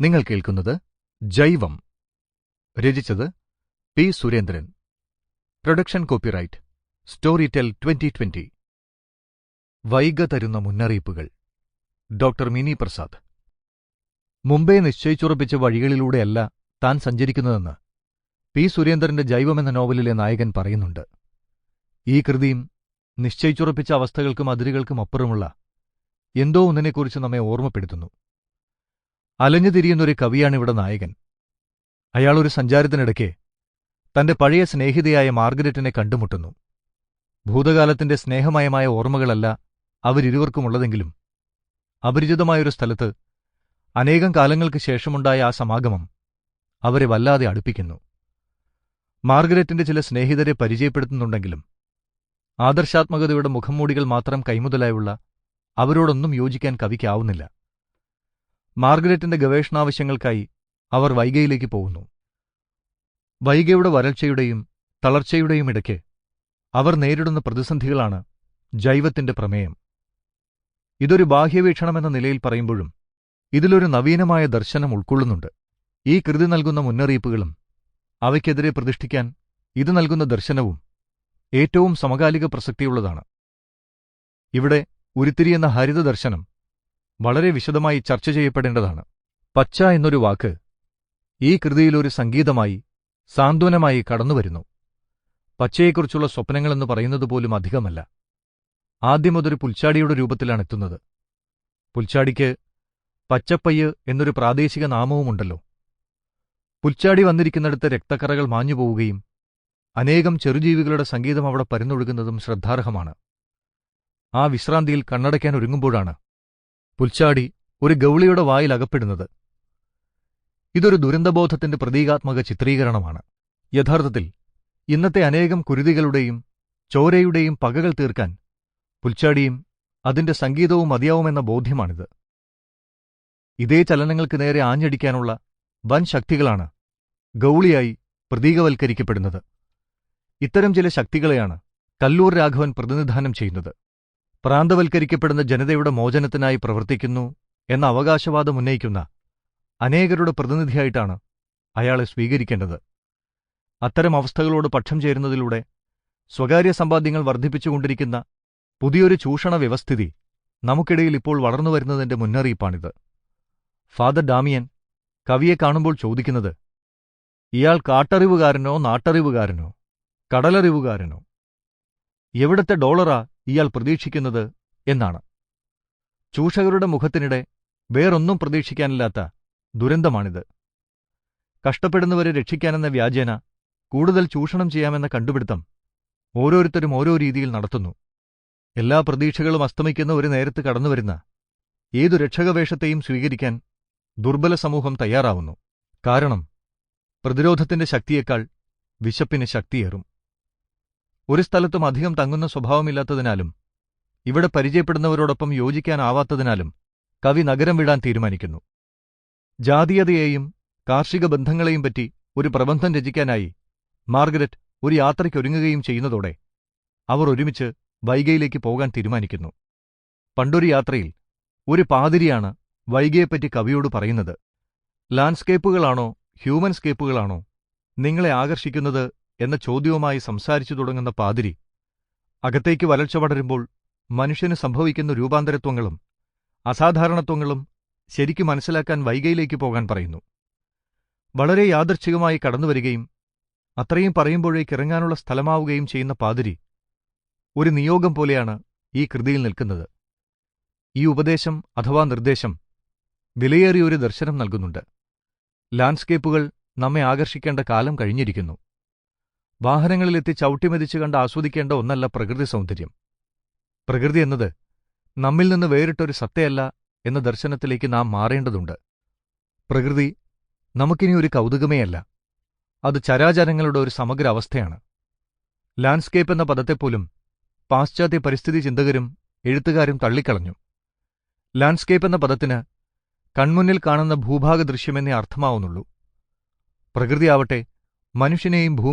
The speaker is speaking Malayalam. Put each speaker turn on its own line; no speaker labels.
നിങ്ങൾ കേൾക്കുന്നത് ജൈവം. രചിച്ചത് P Surendran. Production copyright. Storytel twenty twenty. Vaiga തരുന്ന മുന്നറിയിപ്പുകൾ. ഡോക്ടർ മിനി പ്രസാദ്. മുംബൈ നിശ്ചയിച്ചുറപ്പിച്ച വഴികളിലൂടെയല്ല താൻ സഞ്ചരിക്കുന്നതെന്ന് പി സുരേന്ദ്രന്റെ ജൈവം എന്ന നോവലിലെ നായകൻ പറയുന്നുണ്ട്. ഈ കൃതിയും നിശ്ചയിച്ചുറപ്പിച്ച അവസ്ഥകൾക്കും അതിരുകൾക്കും അപ്പുറമുള്ള എന്തോ ഒന്നിനെക്കുറിച്ച് നമ്മെ ഓർമ്മപ്പെടുത്തുന്നു. അലഞ്ഞു തിരിയുന്നൊരു കവിയാണിവിടെ നായകൻ. അയാളൊരു സഞ്ചാരത്തിനിടയ്ക്ക് തന്റെ പഴയ സ്നേഹിതയായ മാർഗരറ്റിനെ കണ്ടുമുട്ടുന്നു. ഭൂതകാലത്തിന്റെ സ്നേഹമയമായ ഓർമ്മകളല്ല അവരിരുവർക്കുമുള്ളതെങ്കിലും അപരിചിതമായൊരു സ്ഥലത്ത് അനേകം കാലങ്ങൾക്ക് ശേഷമുണ്ടായ ആ സമാഗമം അവരെ വല്ലാതെ അടുപ്പിക്കുന്നു. മാർഗരറ്റിന്റെ ചില സ്നേഹിതരെ പരിചയപ്പെടുത്തുന്നുണ്ടെങ്കിലും ആദർശാത്മകതയുടെ മുഖംമൂടികൾ മാത്രം കൈമുതലായുള്ള അവരോടൊന്നും യോജിക്കാൻ കവിക്കാവുന്നില്ല. മാർഗരറ്റിന്റെ ഗവേഷണാവശ്യങ്ങൾക്കായി അവർ വൈഗയിലേക്ക് പോകുന്നു. വൈഗയുടെ വരൾച്ചയുടെയും തളർച്ചയുടെയും ഇടയ്ക്ക് അവർ നേരിടുന്ന പ്രതിസന്ധികളാണ് ജൈവത്തിന്റെ പ്രമേയം. ഇതൊരു ബാഹ്യവീക്ഷണമെന്ന നിലയിൽ പറയുമ്പോഴും ഇതിലൊരു നവീനമായ ദർശനം ഉൾക്കൊള്ളുന്നുണ്ട്. ഈ കൃതി നൽകുന്ന മുന്നറിയിപ്പുകളും അവയ്ക്കെതിരെ പ്രതിഷ്ഠിക്കാൻ ഇത് നൽകുന്ന ദർശനവും ഏറ്റവും സമകാലിക പ്രസക്തിയുള്ളതാണ്. ഇവിടെ ഉരുത്തിരിയെന്ന ഹരിത ദർശനം വളരെ വിശദമായി ചർച്ച ചെയ്യപ്പെടേണ്ടതാണ്. പച്ച എന്നൊരു വാക്ക് ഈ കൃതിയിലൊരു സംഗീതമായി സാന്ത്വനമായി കടന്നുവരുന്നു. പച്ചയെക്കുറിച്ചുള്ള സ്വപ്നങ്ങളെന്ന് പറയുന്നത് പോലും അധികമല്ല. ആദ്യം അതൊരു പുൽച്ചാടിയുടെ രൂപത്തിലാണ് എത്തുന്നത്. പുൽച്ചാടിക്ക് പച്ചപ്പയ്യ് എന്നൊരു പ്രാദേശിക നാമവുമുണ്ടല്ലോ. പുൽച്ചാടി വന്നിരിക്കുന്നിടത്ത് രക്തക്കറകൾ മാഞ്ഞുപോവുകയും അനേകം ചെറുജീവികളുടെ സംഗീതം അവിടെ പരന്നൊഴുകുന്നതും ശ്രദ്ധാർഹമാണ്. ആ വിശ്രാന്തിയിൽ കണ്ണടയ്ക്കാൻ ഒരുങ്ങുമ്പോഴാണ് പുൽച്ചാടി ഒരു ഗൗളിയുടെ വായിൽ അകപ്പെടുന്നത്. ഇതൊരു ദുരന്തബോധത്തിന്റെ പ്രതീകാത്മക ചിത്രീകരണമാണ്. യഥാർത്ഥത്തിൽ ഇന്നത്തെ അനേകം കുരുതികളുടെയും ചോരയുടെയും പകകൾ തീർക്കാൻ പുൽച്ചാടിയും അതിന്റെ സംഗീതവും മതിയാവുമെന്ന ബോധ്യമാണിത്. ഇതേ ചലനങ്ങൾക്ക് നേരെ ആഞ്ഞടിക്കാനുള്ള വൻ ശക്തികളാണ് ഗൗളിയായി പ്രതീകവൽക്കരിക്കപ്പെടുന്നത്. ഇത്തരം ചില ശക്തികളെയാണ് കല്ലൂർ രാഘവൻ പ്രതിനിധാനം ചെയ്യുന്നത്. പ്രാന്തവൽക്കരിക്കപ്പെടുന്ന ജനതയുടെ മോചനത്തിനായി പ്രവർത്തിക്കുന്നു എന്ന അവകാശവാദം ഉന്നയിക്കുന്ന അനേകരുടെ പ്രതിനിധിയായിട്ടാണ് അയാളെ സ്വീകരിക്കേണ്ടത്. അത്തരം അവസ്ഥകളോട് പക്ഷം ചേരുന്നതിലൂടെ സ്വകാര്യ സമ്പാദ്യങ്ങൾ വർദ്ധിപ്പിച്ചുകൊണ്ടിരിക്കുന്ന പുതിയൊരു ചൂഷണ വ്യവസ്ഥിതി നമുക്കിടയിൽ ഇപ്പോൾ വളർന്നുവരുന്നതിന്റെ മുന്നറിയിപ്പാണിത്. ഫാദർ ഡാമിയൻ കവിയെ കാണുമ്പോൾ ചോദിക്കുന്നത് ഇയാൾ കാട്ടറിവുകാരനോ നാട്ടറിവുകാരനോ കടലറിവുകാരനോ? എവിടത്തെ ഡോളറാ ഇയാൾ പ്രതീക്ഷിക്കുന്നത് എന്നാണ്. ചൂഷകരുടെ മുഖത്തിനിടെ വേറൊന്നും പ്രതീക്ഷിക്കാനില്ലാത്ത ദുരന്തമാണിത്. കഷ്ടപ്പെടുന്നവരെ രക്ഷിക്കാനെന്ന വ്യാജേന കൂടുതൽ ചൂഷണം ചെയ്യാമെന്ന കണ്ടുപിടുത്തം ഓരോരുത്തരും ഓരോ രീതിയിൽ നടത്തുന്നു. എല്ലാ പ്രതീക്ഷകളും അസ്തമിക്കുന്ന ഒരു നേരത്ത് കടന്നുവരുന്ന ഏതു രക്ഷകവേഷത്തെയും സ്വീകരിക്കാൻ ദുർബല സമൂഹം തയ്യാറാവുന്നു. കാരണം പ്രതിരോധത്തിന്റെ ശക്തിയേക്കാൾ വിശപ്പിന് ശക്തിയേറും. ഒരു സ്ഥലത്തും അധികം തങ്ങുന്ന സ്വഭാവമില്ലാത്തതിനാലും ഇവിടെ പരിചയപ്പെടുന്നവരോടൊപ്പം യോജിക്കാനാവാത്തതിനാലും കവി നഗരം വിടാൻ തീരുമാനിക്കുന്നു. ജാതീയതയെയും കാർഷിക ബന്ധങ്ങളെയും പറ്റി ഒരു പ്രബന്ധം രചിക്കാനായി മാർഗരറ്റ് ഒരു യാത്രയ്ക്കൊരുങ്ങുകയും ചെയ്യുന്നതോടെ അവർ ഒരുമിച്ച് വൈഗയിലേക്ക് പോകാൻ തീരുമാനിക്കുന്നു. പണ്ടൊരു യാത്രയിൽ ഒരു പാതിരിയാണ് വൈഗയെപ്പറ്റി കവിയോട് പറയുന്നത്. ലാൻഡ്സ്കേപ്പുകളാണോ ഹ്യൂമൻസ്കേപ്പുകളാണോ നിങ്ങളെ ആകർഷിക്കുന്നത് എന്ന ചോദ്യവുമായി സംസാരിച്ചു തുടങ്ങുന്ന പാതിരി അകത്തേക്ക് വരൾച്ച പടരുമ്പോൾ മനുഷ്യന് സംഭവിക്കുന്ന രൂപാന്തരത്വങ്ങളും അസാധാരണത്വങ്ങളും ശരിക്കു മനസ്സിലാക്കാൻ വൈകയിലേക്ക് പോകാൻ പറയുന്നു. വളരെ യാദർച്ഛികമായി കടന്നുവരികയും അത്രയും പറയുമ്പോഴേക്ക് ഇറങ്ങാനുള്ള സ്ഥലമാവുകയും ചെയ്യുന്ന പാതിരി ഒരു നിയോഗം പോലെയാണ് ഈ കൃതിയിൽ നിൽക്കുന്നത്. ഈ ഉപദേശം അഥവാ നിർദ്ദേശം വിലയേറിയൊരു ദർശനം നൽകുന്നുണ്ട്. ലാൻഡ്സ്കേപ്പുകൾ നമ്മെ ആകർഷിക്കേണ്ട കാലം കഴിഞ്ഞിരിക്കുന്നു. വാഹനങ്ങളിലെത്തി ചവിട്ടിമെതിച്ച് കണ്ട് ആസ്വദിക്കേണ്ട ഒന്നല്ല പ്രകൃതി സൗന്ദര്യം. പ്രകൃതി എന്നത് നമ്മിൽ നിന്ന് വേറിട്ടൊരു സത്തയല്ല എന്ന ദർശനത്തിലേക്ക് നാം മാറേണ്ടതുണ്ട്. പ്രകൃതി നമുക്കിനി ഒരു കൗതുകമേയല്ല. അത് ചരാചരങ്ങളുടെ ഒരു സമഗ്ര അവസ്ഥയാണ്. ലാൻഡ്സ്കേപ്പ് എന്ന പദത്തെപ്പോലും പാശ്ചാത്യ പരിസ്ഥിതി ചിന്തകരും എഴുത്തുകാരും തള്ളിക്കളഞ്ഞു. ലാൻഡ്സ്കേപ്പ് എന്ന പദത്തിന് കൺമുന്നിൽ കാണുന്ന ഭൂഭാഗ ദൃശ്യമെന്നേ അർത്ഥമാവുന്നുള്ളൂ. പ്രകൃതിയാവട്ടെ മനുഷ്യനെയും ഭൂ